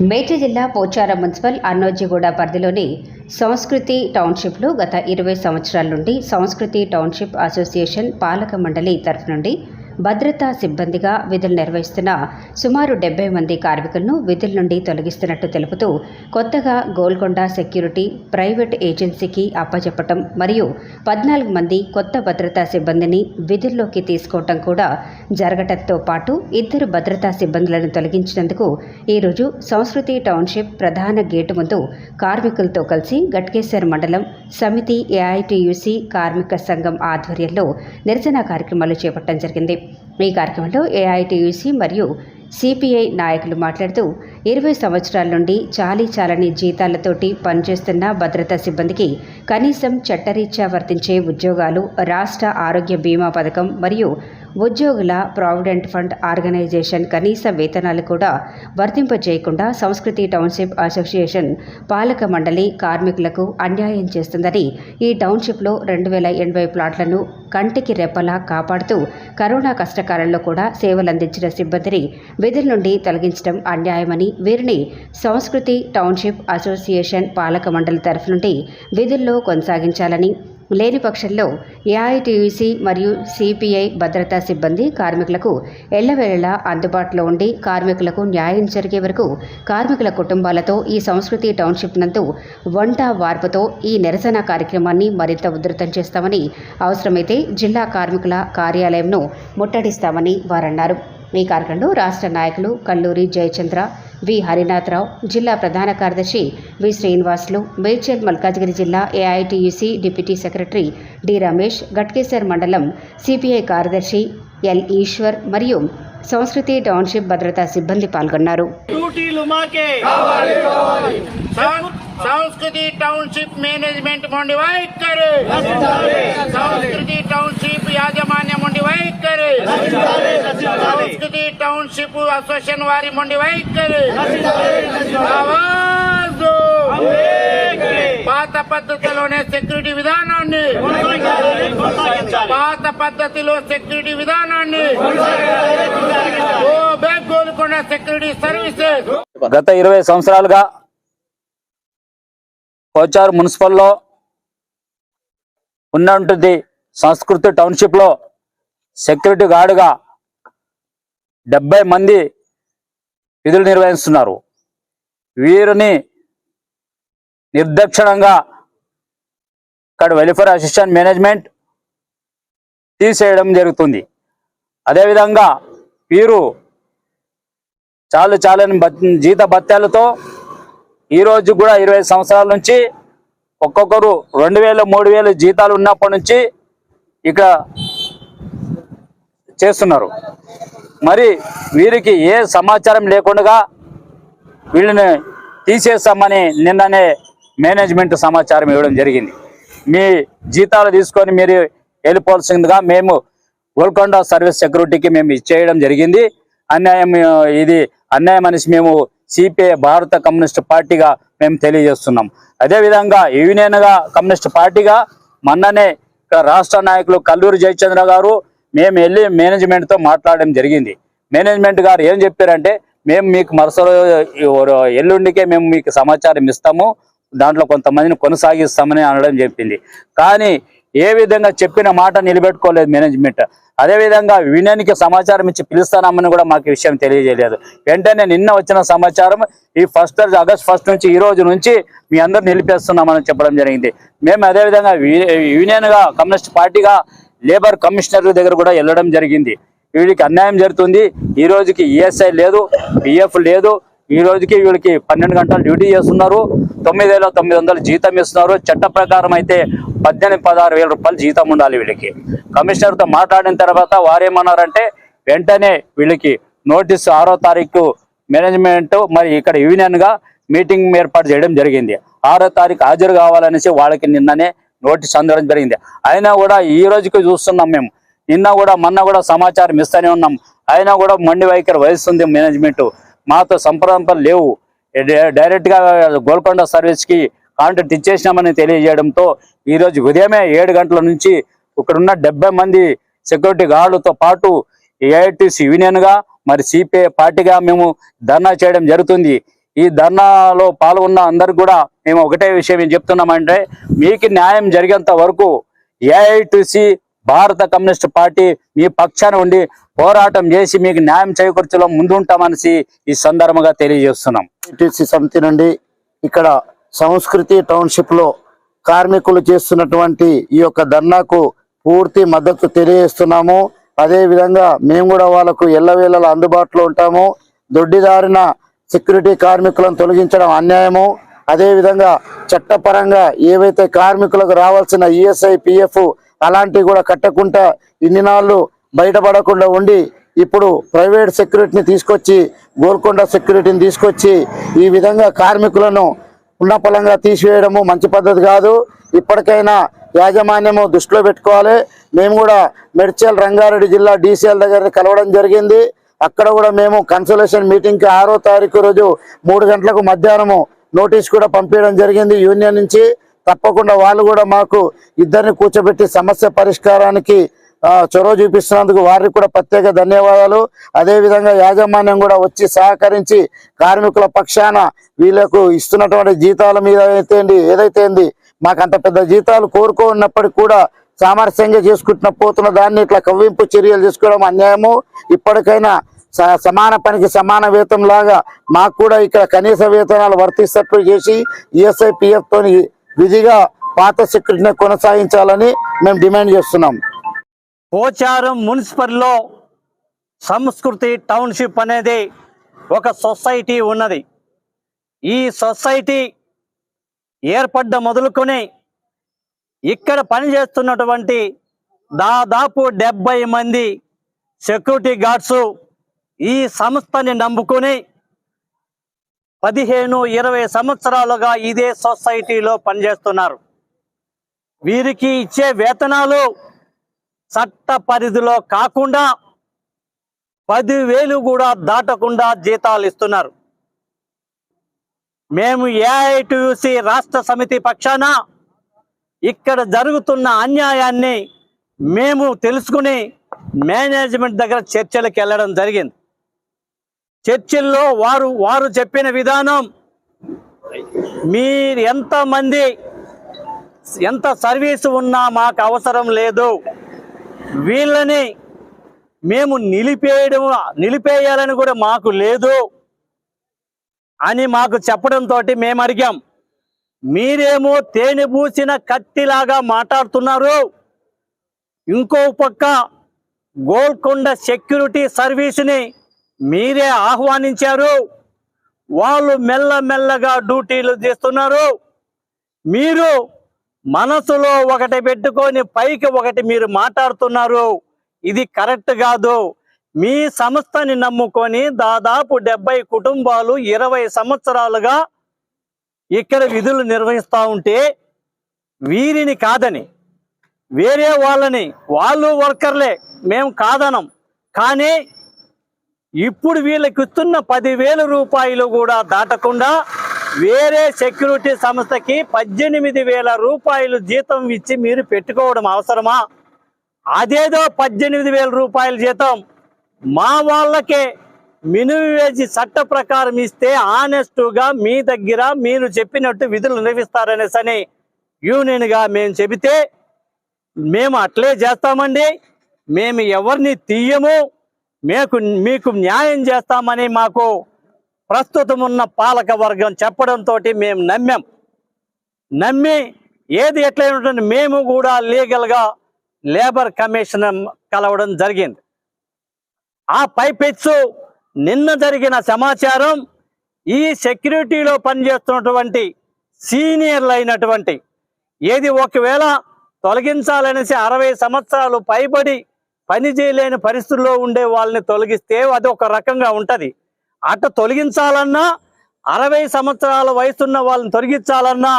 మేటి జిల్లా పోచారం మున్సిపల్ అన్నోజిగూడ పరిధిలోని సంస్కృతి టౌన్షిప్లో గత ఇరవై సంవత్సరాల నుండి సంస్కృతి టౌన్షిప్ అసోసియేషన్ పాలక మండలి తరఫు నుండి భద్రతా సిబ్బందిగా విధులు నిర్వహిస్తున్న సుమారు డెబ్బై మంది కార్మికులను విధుల నుండి తొలగిస్తున్నట్టు తెలుపుతూ కొత్తగా గోల్కొండ సెక్యూరిటీ ప్రైవేట్ ఏజెన్సీకి అప్పచెప్పటం మరియు పద్నాలుగు మంది కొత్త భద్రతా సిబ్బందిని విధుల్లోకి తీసుకోవటం కూడా జరగటంతో పాటు ఇద్దరు భద్రతా సిబ్బందులను తొలగించినందుకు ఈరోజు సంస్కృతి టౌన్షిప్ ప్రధాన గేటు ముందు కార్మికులతో కలిసి గట్కేశ్వర్ మండలం సమితి ఏఐటియుసి కార్మిక సంఘం ఆధ్వర్యంలో నిరసన కార్యక్రమాలు చేపట్టడం జరిగింది. ఈ కార్యక్రమంలో ఏఐటీయూసీ మరియు సిపిఐ నాయకులు మాట్లాడుతూ ఇరవై సంవత్సరాల నుండి చాలీ చాలని జీతాలతోటి పనిచేస్తున్న భద్రతా సిబ్బందికి కనీసం చట్టరీత్యా వర్తించే ఉద్యోగాలు రాష్ట్ర ఆరోగ్య బీమా పథకం మరియు ఉద్యోగుల ప్రావిడెంట్ ఫండ్ ఆర్గనైజేషన్ కనీస వేతనాలు కూడా వర్తింపజేయకుండా సంస్కృతి టౌన్షిప్ అసోసియేషన్ పాలక మండలి కార్మికులకు అన్యాయం చేస్తుందని ఈ టౌన్షిప్లో రెండు వేల ఎనభై ప్లాట్లను కంటికి రెప్పలా కాపాడుతూ కరోనా కష్టకాలంలో కూడా సేవలందించిన సిబ్బందిని విధుల నుండి తొలగించడం అన్యాయమని వీరిని సంస్కృతి టౌన్షిప్ అసోసియేషన్ పాలక మండలి తరఫు నుండి విధుల్లో కొనసాగించాలని లేని పక్షంలో ఏఐటీయూసీ మరియు సిపిఐ భద్రతా సిబ్బంది కార్మికులకు ఎల్లవేళలా అందుబాటులో ఉండి కార్మికులకు న్యాయం జరిగే వరకు కార్మికుల కుటుంబాలతో ఈ సంస్కృతి టౌన్షిప్ నందు వంట వార్పుతో ఈ నిరసన కార్యక్రమాన్ని మరింత ఉధృతం చేస్తామని అవసరమైతే జిల్లా కార్మికుల కార్యాలయంను ముట్టడిస్తామని వారన్నారు. ఈ కార్యక్రమంలో రాష్ట్ర నాయకులు కల్లూరి జయచంద్ర వి. హరినాథరావు జిల్లా ప్రధాన కార్యదర్శి వి. శ్రీనివాసులు మేడ్చల్ మల్కాజ్గిరి జిల్లా AITUC deputy secretary D. Ramesh Ghatkesar మండలం సిపిఐ కార్యదర్శి ఎల్. ఈశ్వర్ మరియు సంస్కృతి టౌన్షిప్ భద్రతా సిబ్బంది పాల్గొన్నారు. డ్యూటీలు మాకే. సం- సంస్కృతి టౌన్షిప్ మేనేజ్మెంట్ మొండి వైఖరి. సంస్కృతి టౌన్షిప్ యాజమాన్యం మొండి వైఖరి. సంస్కృతి టౌన్షిప్ అసోసియేషన్ వారి మొండి వైఖరి. పాత పద్ధతిలోనే సెక్యూరిటీ విధానాన్ని. పాత పద్ధతిలో సెక్యూరిటీ విధానాన్ని. ఓ బ్యాక్ గోల్కొండ సెక్యూరిటీ సర్వీసెస్. గత ఇరవై సంవత్సరాలుగా కోచారు మున్సిపల్లో ఉన్నటువంటి సంస్కృతి టౌన్షిప్లో సెక్యూరిటీ గార్డుగా డెబ్బై మంది విధులు నిర్వహిస్తున్నారు. వీరిని నిర్దక్షిణంగా ఇక్కడ వెల్ఫేర్ అసిస్టెంట్ మేనేజ్మెంట్ తీసేయడం జరుగుతుంది. అదేవిధంగా వీరు చాలు చాలని జీత భత్యాలతో ఈ రోజు కూడా ఇరవై సంవత్సరాల నుంచి ఒక్కొక్కరు రెండు వేలు మూడు వేలు జీతాలు ఉన్నప్పటి నుంచి ఇక చేస్తున్నారు. మరి వీరికి ఏ సమాచారం లేకుండా వీళ్ళని తీసేస్తామని నిన్ననే మేనేజ్మెంట్ సమాచారం ఇవ్వడం జరిగింది. మీ జీతాలు తీసుకొని మీరు వెళ్ళిపోవాల్సిందిగా మేము గోల్కొండ సర్వీస్ సెక్యూరిటీకి మేము ఇచ్చేయడం జరిగింది. అన్యాయం ఇది అన్యాయం అనేసి మేము సిపిఐ భారత కమ్యూనిస్ట్ పార్టీగా మేము తెలియజేస్తున్నాం. అదేవిధంగా యూనియన్గా కమ్యూనిస్ట్ పార్టీగా మొన్ననే ఇక్కడ రాష్ట్ర నాయకులు కల్లూరి జయచంద్ర గారు మేము వెళ్ళి మేనేజ్మెంట్తో మాట్లాడడం జరిగింది. మేనేజ్మెంట్ గారు ఏం చెప్పారంటే మేము మీకు మరుసటి ఎల్లుండికే మేము మీకు సమాచారం ఇస్తాము దాంట్లో కొంతమందిని కొనసాగిస్తామని అనడం చెప్పింది. కానీ ఏ విధంగా చెప్పిన మాట నిలబెట్టుకోలేదు మేనేజ్మెంట్ అదేవిధంగా యూనియన్కి సమాచారం ఇచ్చి పిలుస్తానమ్మని కూడా మాకు విషయం తెలియజేయలేదు. వెంటనే నిన్న వచ్చిన సమాచారం ఈ ఫస్ట్ ఆగస్ట్ ఫస్ట్ నుంచి ఈ రోజు నుంచి మీ అందరు నిలిపేస్తున్నామని చెప్పడం జరిగింది. మేము అదేవిధంగా యూనియన్గా కమ్యూనిస్ట్ పార్టీగా లేబర్ కమిషనర్ దగ్గర కూడా వెళ్ళడం జరిగింది. వీళ్ళకి అన్యాయం జరుగుతుంది. ఈ రోజుకి ఈఎస్ఐ లేదు పిఎఫ్ లేదు. ఈ రోజుకి వీళ్ళకి పన్నెండు గంటలు డ్యూటీ చేస్తున్నారు. తొమ్మిది వేల తొమ్మిది వందలు జీతం ఇస్తున్నారు. చట్ట ప్రకారం అయితే పద్దెనిమిది పదహారు వేల రూపాయలు జీతం ఉండాలి వీళ్ళకి. కమిషనర్తో మాట్లాడిన తర్వాత వారేమన్నారంటే వెంటనే వీళ్ళకి నోటీసు ఆరో తారీఖు మేనేజ్మెంట్ మరి ఇక్కడ యూనియన్గా మీటింగ్ ఏర్పాటు చేయడం జరిగింది. ఆరో తారీఖు హాజరు కావాలనేసి వాళ్ళకి నిన్ననే నోటీస్ అందడం జరిగింది. అయినా కూడా ఈ రోజుకి చూస్తున్నాం మేము. నిన్న కూడా మొన్న కూడా సమాచారం ఇస్తూనే ఉన్నాం. అయినా కూడా మండి వైఖరి వహిస్తుంది మేనేజ్మెంట్. మాతో సంప్రదింపులు లేవు. డైరెక్ట్గా డైరెక్ట్గా గోల్కొండ సర్వీస్కి కాంట్రాక్ట్ ఇచ్చేసినామని తెలియజేయడంతో ఈ రోజు ఉదయమే ఏడు గంటల నుంచి ఇక్కడున్న డెబ్బై మంది సెక్యూరిటీ గార్డులతో పాటు ఏఐటీసీ యూనియన్గా మరి సిపిఐ పార్టీగా మేము ధర్నా చేయడం జరుగుతుంది. ఈ ధర్నాలో పాల్గొన్న అందరికి కూడా మేము ఒకటే విషయం ఏం చెప్తున్నామంటే మీకు న్యాయం జరిగేంత వరకు ఏఐటీసీ భారత కమ్యూనిస్ట్ పార్టీ మీ పక్షాన ఉండి పోరాటం చేసి మీకు న్యాయం చేకూర్చలో ముందుంటామనేసి ఈ సందర్భంగా తెలియజేస్తున్నాం. టిసి సమితి నుండి ఇక్కడ సంస్కృతి టౌన్షిప్లో కార్మికులు చేస్తున్నటువంటి ఈ యొక్క ధర్నాకు పూర్తి మద్దతు తెలియజేస్తున్నాము. అదే విధంగా మేము కూడా వాళ్ళకు ఎల్లవేళలా అందుబాటులో ఉంటాము. దొడ్డిదారిన సెక్యూరిటీ కార్మికులను తొలగించడం అన్యాయము. అదేవిధంగా చట్టపరంగా ఏవైతే కార్మికులకు రావాల్సిన ఈఎస్ఐ పిఎఫ్ అలాంటివి కూడా కట్టకుండా ఇన్ని నాళ్ళు బయటపడకుండా ఉండి ఇప్పుడు ప్రైవేట్ సెక్యూరిటీని తీసుకొచ్చి గోల్కొండ సెక్యూరిటీని తీసుకొచ్చి ఈ విధంగా కార్మికులను ఉన్నపలంగా తీసివేయడము మంచి పద్ధతి కాదు. ఇప్పటికైనా యాజమాన్యము దృష్టిలో పెట్టుకోవాలి. మేము కూడా మెడ్చల్ రంగారెడ్డి జిల్లా డీసీఎల్ దగ్గర కలవడం జరిగింది. అక్కడ కూడా మేము కన్సల్టేషన్ మీటింగ్కి ఆరో తారీఖు రోజు మూడు గంటలకు మధ్యాహ్నము నోటీస్ కూడా పంపించడం జరిగింది యూనియన్ నుంచి. తప్పకుండా వాళ్ళు కూడా మాకు ఇద్దరిని కూర్చోబెట్టి సమస్య పరిష్కారానికి చొరవ చూపిస్తున్నందుకు వారికి కూడా ప్రత్యేక ధన్యవాదాలు. అదేవిధంగా యాజమాన్యం కూడా వచ్చి సహకరించి కార్మికుల పక్షాన వీళ్ళకు ఇస్తున్నటువంటి జీతాల మీద అయితే ఏదైతే మాకు అంత పెద్ద జీతాలు కోరుకున్నప్పటికీ కూడా సామరస్యంగా చేసుకుంటున్న పోతున్న దాన్ని ఇట్లా కవ్వింపు చర్యలు చేసుకోవడం అన్యాయము. ఇప్పటికైనా స- సమాన పనికి సమాన వేతనం లాగా మాకు కూడా ఇక్కడ కనీస వేతనాలు వర్తిస్తట్లు చేసి ఈఎస్ఐ పిఎఫ్ తోని విధిగా పాత సెక్యూరిటీని కొనసాగించాలని మేము డిమాండ్ చేస్తున్నాం. పోచారం మున్సిపల్లో సంస్కృతి టౌన్షిప్ అనేది ఒక సొసైటీ ఉన్నది. ఈ సొసైటీ ఏర్పడ్డ మొదలుకొని ఇక్కడ పనిచేస్తున్నటువంటి దాదాపు డెబ్బై మంది సెక్యూరిటీ గార్డ్స్ ఈ సంస్థని నమ్ముకొని పదిహేను ఇరవై సంవత్సరాలుగా ఇదే సొసైటీలో పనిచేస్తున్నారు. వీరికి ఇచ్చే వేతనాలు చట్ట పరిధిలో కాకుండా పదివేలు కూడా దాటకుండా జీతాలు ఇస్తున్నారు. మేము ఏఐటియుసి రాష్ట్ర సమితి పక్షాన ఇక్కడ జరుగుతున్న అన్యాయాన్ని మేము తెలుసుకుని మేనేజ్మెంట్ దగ్గర చర్చలకు వెళ్ళడం జరిగింది. చర్చిల్లో వారు వారు చెప్పిన విధానం. మీరు ఎంతమంది ఎంత సర్వీస్ ఉన్నా మాకు అవసరం లేదు. వీళ్ళని మేము నిలిపేయడం నిలిపేయాలని కూడా మాకు లేదు అని మాకు చెప్పడంతో మేము అడిగాం. మీరేమో తేనె పూసిన కత్తిలాగా మాట్లాడుతున్నారు. ఇంకో పక్క గోల్కొండ సెక్యూరిటీ సర్వీస్ని మీరే ఆహ్వానించారు. వాళ్ళు మెల్లమెల్లగా డ్యూటీలు చేస్తున్నారు మీరు మనసులో ఒకటి పెట్టుకొని పైకి ఒకటి మీరు మాట్లాడుతున్నారు. ఇది కరెక్ట్ కాదు. మీ సంస్థని నమ్ముకొని దాదాపు డెబ్బై కుటుంబాలు ఇరవై సంవత్సరాలుగా ఇక్కడ విధులు నిర్వహిస్తూ ఉంటే వీరిని కాదని వేరే వాళ్ళని వాళ్ళు వర్కర్లే మేము కాదనం. కానీ ఇప్పుడు వీళ్ళకి ఇస్తున్న పదివేల రూపాయలు కూడా దాటకుండా వేరే సెక్యూరిటీ సంస్థకి పద్దెనిమిది వేల రూపాయలు జీతం ఇచ్చి మీరు పెట్టుకోవడం అవసరమా? అదేదో పద్దెనిమిది వేల రూపాయల జీతం. మా వాళ్ళకే మినిమం వేజ్ చట్ట ప్రకారం ఇస్తే ఆనెస్టుగా మీ దగ్గర మీరు చెప్పినట్టు విధులు నిర్వహిస్తారనేసని యూనియన్గా మేము చెబితే మేము అట్లే చేస్తామండి. మేము ఎవరిని తీయము. మీకు మీకు న్యాయం చేస్తామని మాకు ప్రస్తుతం ఉన్న పాలక వర్గం చెప్పడంతో మేము నమ్మాం. నమ్మి ఏది ఎట్లయినటువంటి మేము కూడా లీగల్గా లేబర్ కమిషన్ కలవడం జరిగింది. ఆ పైపెచ్చు నిన్న జరిగిన సమాచారం ఈ సెక్యూరిటీలో పనిచేస్తున్నటువంటి సీనియర్లు అయినటువంటి ఏది ఒకవేళ తొలగించాలనేసి అరవై సంవత్సరాలు పైబడి పని చేయలేని పరిస్థితుల్లో ఉండే వాళ్ళని తొలగిస్తే అది ఒక రకంగా ఉంటుంది. అట్ట తొలగించాలన్నా అరవై సంవత్సరాల వయసున్న వాళ్ళని తొలగించాలన్నా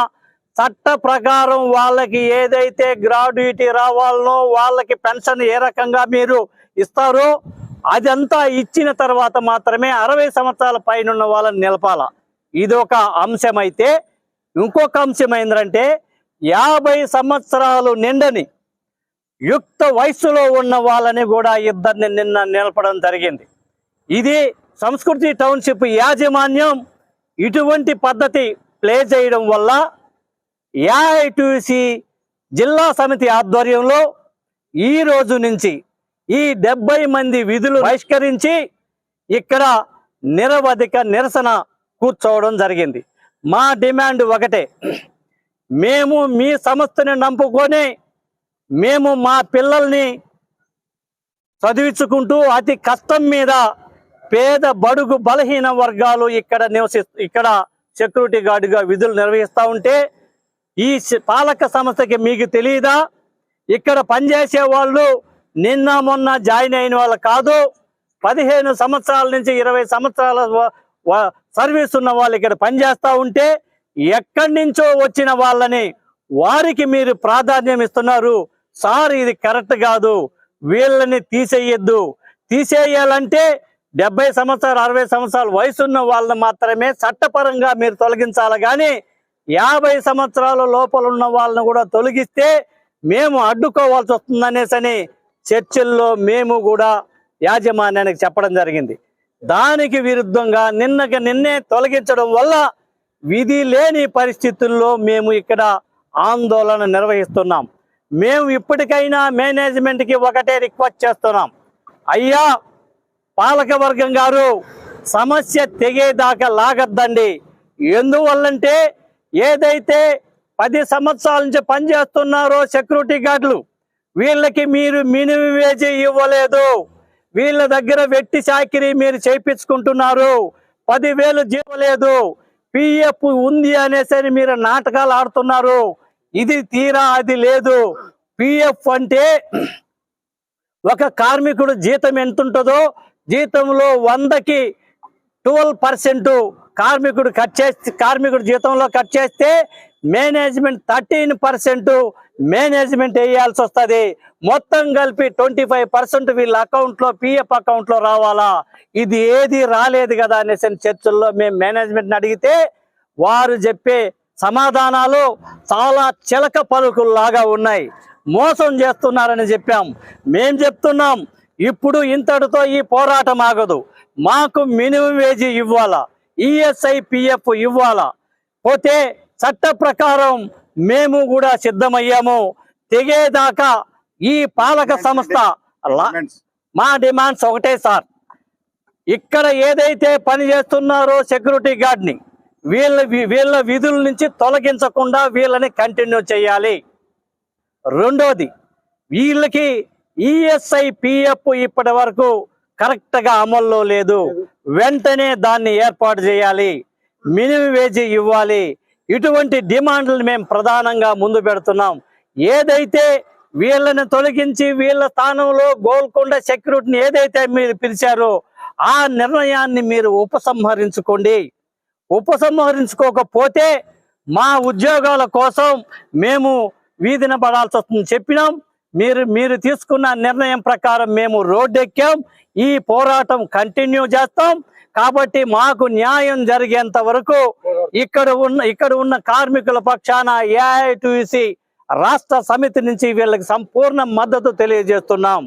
చట్ట ప్రకారం వాళ్ళకి ఏదైతే గ్రాడ్యుయేటీ రావాలనో వాళ్ళకి పెన్షన్ ఏ రకంగా మీరు ఇస్తారో అదంతా ఇచ్చిన తర్వాత మాత్రమే అరవై సంవత్సరాల పైన ఉన్న వాళ్ళని నిలపాల. ఇది ఒక అంశం అయితే ఇంకొక అంశం ఏంటంటే యాభై సంవత్సరాలు నిండని యుక్త వయస్సులో ఉన్న వాళ్ళని కూడా ఇద్దరిని నిన్న నిలపడం జరిగింది. ఇది సంస్కృతి టౌన్షిప్ యాజమాన్యం ఇటువంటి పద్ధతి ప్లే చేయడం వల్ల ఏఐటీసీ జిల్లా సమితి ఆధ్వర్యంలో ఈ రోజు నుంచి ఈ డెబ్బై మంది విధులు బహిష్కరించి ఇక్కడ నిరవధిక నిరసన కూర్చోవడం జరిగింది. మా డిమాండ్ ఒకటే. మేము మీ సంస్థని నమ్ముకొని మేము మా పిల్లల్ని చదివించుకుంటూ అతి కష్టం మీద పేద బడుగు బలహీన వర్గాలు ఇక్కడ నివసి ఇక్కడ సెక్యూరిటీ గార్డుగా విధులు నిర్వహిస్తూ ఉంటే ఈ పాలక సంస్థకి మీకు తెలియదా? ఇక్కడ పనిచేసే వాళ్ళు నిన్న మొన్న జాయిన్ అయిన వాళ్ళు కాదు పదిహేను సంవత్సరాల నుంచి ఇరవై సంవత్సరాల సర్వీస్ ఉన్న వాళ్ళు ఇక్కడ పనిచేస్తూ ఉంటే ఎక్కడి నుంచో వచ్చిన వాళ్ళని వారికి మీరు ప్రాధాన్యం ఇస్తున్నారు. సార్ ఇది కరెక్ట్ కాదు. వీళ్ళని తీసేయద్దు. తీసేయాలంటే డెబ్బై సంవత్సరాలు అరవై సంవత్సరాల వయసున్న వాళ్ళని మాత్రమే చట్టపరంగా మీరు తొలగించాలి. కానీ యాభై సంవత్సరాల లోపల ఉన్న వాళ్ళని కూడా తొలగిస్తే మేము అడ్డుకోవాల్సి వస్తుందనేసని చర్చల్లో మేము కూడా యాజమాన్యానికి చెప్పడం జరిగింది. దానికి విరుద్ధంగా నిన్నకి నిన్నే తొలగించడం వల్ల విధి లేని పరిస్థితుల్లో మేము ఇక్కడ ఆందోళన నిర్వహిస్తున్నాం. మేము ఇప్పటికైనా మేనేజ్మెంట్కి ఒకటే రిక్వెస్ట్ చేస్తున్నాం. అయ్యా పాలకవర్గం గారు సమస్య తెగేదాకా లాగద్దండి. ఎందువల్లంటే ఏదైతే పది సంవత్సరాల నుంచి పనిచేస్తున్నారో సెక్యూరిటీ గార్డులు వీళ్ళకి మీరు మినిమం వేజీ ఇవ్వలేదు. వీళ్ళ దగ్గర వెట్టి చాకరీ మీరు చేయించుకుంటున్నారు. పదివేలు జీవలేదు. పిఎఫ్ ఉంది అనేసి మీరు నాటకాలు ఆడుతున్నారు. ఇది తీరా అది లేదు. పిఎఫ్ అంటే ఒక కార్మికుడు జీతం ఎంత ఉంటుందో జీతంలో వందకి ట్వెల్వ్ పర్సెంట్ కార్మికుడు కట్ చేస్తే కార్మికుడు జీతంలో కట్ చేస్తే మేనేజ్మెంట్ థర్టీన్ పర్సెంట్ మేనేజ్మెంట్ వేయాల్సి వస్తుంది. మొత్తం కలిపి ట్వంటీ ఫైవ్ పర్సెంట్ వీళ్ళ అకౌంట్లో పిఎఫ్ అకౌంట్లో రావాలా? ఇది ఏది రాలేదు కదా అనేసి చర్చల్లో మేము మేనేజ్మెంట్ని అడిగితే వారు చెప్పే సమాధానాలు చాలా చిలక పలుకుల్లాగా ఉన్నాయి. మోసం చేస్తున్నారని చెప్పాం. మేం చెప్తున్నాం ఇప్పుడు ఇంతటితో ఈ పోరాటం ఆగదు. మాకు మినిమం వేజీ ఇవ్వాలా? ఈఎస్ఐ పిఎఫ్ ఇవ్వాలా? పోతే చట్ట ప్రకారం మేము కూడా సిద్ధమయ్యాము. తెగేదాకా ఈ పాలక సంస్థ మా డిమాండ్స్ ఒకటే సార్. ఇక్కడ ఏదైతే పని చేస్తున్నారో సెక్యూరిటీ గార్డ్ని వీళ్ళ వీళ్ళ విధుల నుంచి తొలగించకుండా వీళ్ళని కంటిన్యూ చేయాలి. రెండవది వీళ్ళకి ఈఎస్ఐ పిఎఫ్ ఇప్పటి వరకు కరెక్ట్గా అమల్లో లేదు. వెంటనే దాన్ని ఏర్పాటు చేయాలి. మినిమం వేజీ ఇవ్వాలి. ఇటువంటి డిమాండ్లు మేము ప్రధానంగా ముందు పెడుతున్నాం. ఏదైతే వీళ్ళని తొలగించి వీళ్ళ స్థానంలో గోల్కొండ సెక్యూరిటీని ఏదైతే మీరు పిలిచారో ఆ నిర్ణయాన్ని మీరు ఉపసంహరించుకోండి. ఉపసంహరించుకోకపోతే మా ఉద్యోగాల కోసం మేము వీధిన పడాల్సి వస్తుంది చెప్పినాం. మీరు మీరు తీసుకున్న నిర్ణయం ప్రకారం మేము రోడ్డు ఎక్కాం ఈ పోరాటం కంటిన్యూ చేస్తాం. కాబట్టి మాకు న్యాయం జరిగేంత వరకు ఇక్కడ ఉన్న ఇక్కడ ఉన్న కార్మికుల పక్షాన ఏఐటిసి రాష్ట్ర సమితి నుంచి వీళ్ళకి సంపూర్ణ మద్దతు తెలియజేస్తున్నాం.